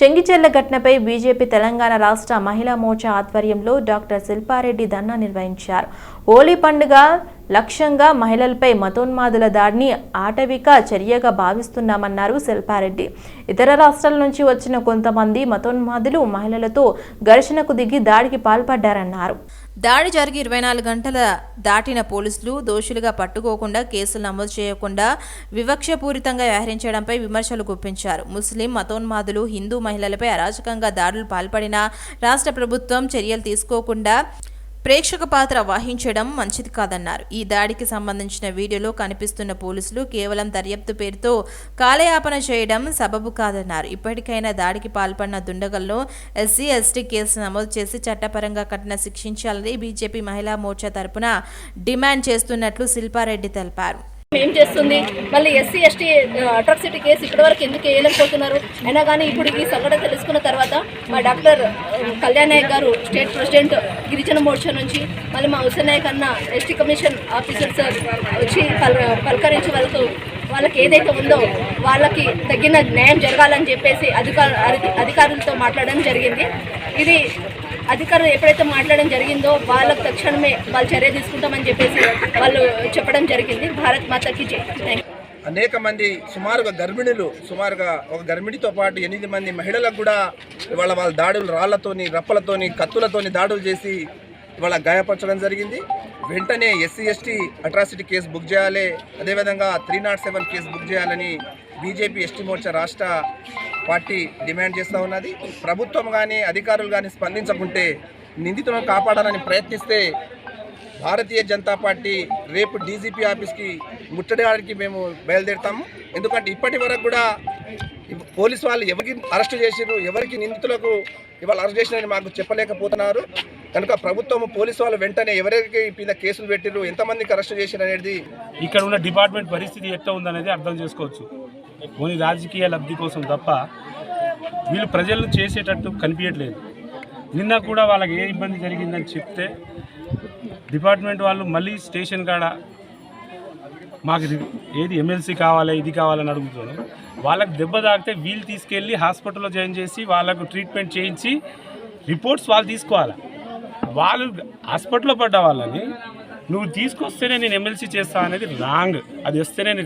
చెంగిచెర్ల ఘటనపై బీజేపీ తెలంగాణ రాష్ట్ర మహిళా మోర్చా ఆధ్వర్యంలో డాక్టర్ శిల్పారెడ్డి ధర్నా నిర్వహించారు. హోలీ పండుగ లక్ష్యంగా మహిళలపై మతోన్మాదుల దాడిని ఆటవిక చర్యగా భావిస్తున్నామన్నారు శిల్పారెడ్డి. ఇతర రాష్ట్రాల నుంచి వచ్చిన కొంతమంది మతోన్మాదులు మహిళలతో ఘర్షణకు దిగి దాడికి పాల్పడ్డారన్నారు. దాడి జరిగి ఇరవై నాలుగు గంటల దాటిన పోలీసులు దోషులుగా పట్టుకోకుండా కేసులు నమోదు చేయకుండా వివక్షపూరితంగా వ్యవహరించడంపై విమర్శలు గుప్పించారు. ముస్లిం మతోన్మాదులు హిందూ మహిళలపై అరాచకంగా దాడులు పాల్పడిన రాష్ట్ర ప్రభుత్వం చర్యలు తీసుకోకుండా ప్రేక్షక పాత్ర వహించడం మంచిది కాదన్నారు. ఈ దాడికి సంబంధించిన వీడియోలో కనిపిస్తున్న పోలీసులు కేవలం దర్యాప్తు పేరుతో కాలయాపన చేయడం సబబు కాదన్నారు. ఇప్పటికైనా దాడికి పాల్పడిన దుండగల్లో ఎస్సీ ఎస్టీ కేసు నమోదు చేసి చట్టపరంగా కఠిన శిక్షించాలని బీజేపీ మహిళా మోర్చా తరపున డిమాండ్ చేస్తున్నట్లు శిల్పారెడ్డి తెలిపారు. ఏం చేస్తుంది? మళ్ళీ ఎస్సీ ఎస్టీ అట్రాక్సిటీ కేసు ఇప్పటివరకు ఎందుకు వేయలేకపోతున్నారు? అయినా కానీ ఇప్పుడు ఈ సంఘటన తీసుకున్న తర్వాత మా డాక్టర్ కళ్యాణ్ నాయక్ గారు స్టేట్ ప్రెసిడెంట్ గిరిజన మోర్చా నుంచి మళ్ళీ మా హుసేన్ నాయక్ అన్న ఎస్టీ కమిషన్ ఆఫీసర్ సార్ వచ్చి పల్ పలకరించి వాళ్ళకు వాళ్ళకి ఏదైతే ఉందో వాళ్ళకి తగిన న్యాయం జరగాలని చెప్పేసి అధికార అధికారులతో మాట్లాడడం జరిగింది. ఇది అధికారులు ఎప్పుడైతే మాట్లాడడం జరిగిందో వాళ్ళకు తక్షణమే వాళ్ళు చర్య తీసుకుంటామని చెప్పేసి వాళ్ళు చెప్పడం జరిగింది. భారత్ మాతకి జై. Thank you. అనేక మంది సుమారుగా గర్భిణులు సుమారుగా ఒక గర్భిణితో పాటు ఎనిమిది మంది మహిళలకు కూడా ఇవాళ వాళ్ళ దాడులు రాళ్ళతోని రప్పలతోని కత్తులతోని దాడులు చేసి ఇవాళ గాయపరచడం జరిగింది. వెంటనే SC ST atrocity case book చేయాలి. అదేవిధంగా three not seven case book చేయాలని బీజేపీ ఎస్టీ మోర్చా రాష్ట్ర పార్టీ డిమాండ్ చేస్తూ ఉన్నది. ప్రభుత్వం కానీ అధికారులు కానీ స్పందించకుంటే నిందితులను కాపాడాలని ప్రయత్నిస్తే భారతీయ జనతా పార్టీ రేపు డీజీపీ ఆఫీస్కి ముట్టడానికి మేము బయలుదేరుతాము. ఎందుకంటే ఇప్పటి వరకు కూడా పోలీస్ పోలీసు వాళ్ళు ఎవరికి అరెస్ట్ చేసిర్రు ఎవరికి నిందితులకు ఇవాళ అరెస్ట్ చేసినని మాకు చెప్పలేకపోతున్నారు. కనుక ప్రభుత్వం పోలీసు వాళ్ళు వెంటనే ఎవరికి మీద కేసులు పెట్టిర్రు ఎంతమందికి అరెస్ట్ చేసిరు అనేది ఇక్కడ ఉన్న డిపార్ట్మెంట్ పరిస్థితి ఎట్లా ఉందనేది అర్థం చేసుకోవచ్చు. కొన్ని రాజకీయ లబ్ధి కోసం తప్ప వీళ్ళు ప్రజలను చేసేటట్టు కనిపించట్లేదు. నిన్న కూడా వాళ్ళకి ఏ ఇబ్బంది జరిగిందని చెప్తే డిపార్ట్మెంట్ వాళ్ళు మళ్ళీ స్టేషన్ కాడ మాకు ఏది ఎమ్మెల్సీ కావాలి ఇది కావాలని అడుగుతున్నారు. వాళ్ళకి దెబ్బ తాకితే వీళ్ళు తీసుకెళ్ళి హాస్పిటల్లో జాయిన్ చేసి వాళ్ళకు ట్రీట్మెంట్ చేయించి రిపోర్ట్స్ వాళ్ళు తీసుకోవాలి? వాళ్ళు హాస్పిటల్లో పడ్డ వాళ్ళని నువ్వు తీసుకొస్తేనే నేను ఎమ్మెల్సీ చేస్తా అనేది రాంగ్. అది వస్తేనే నేను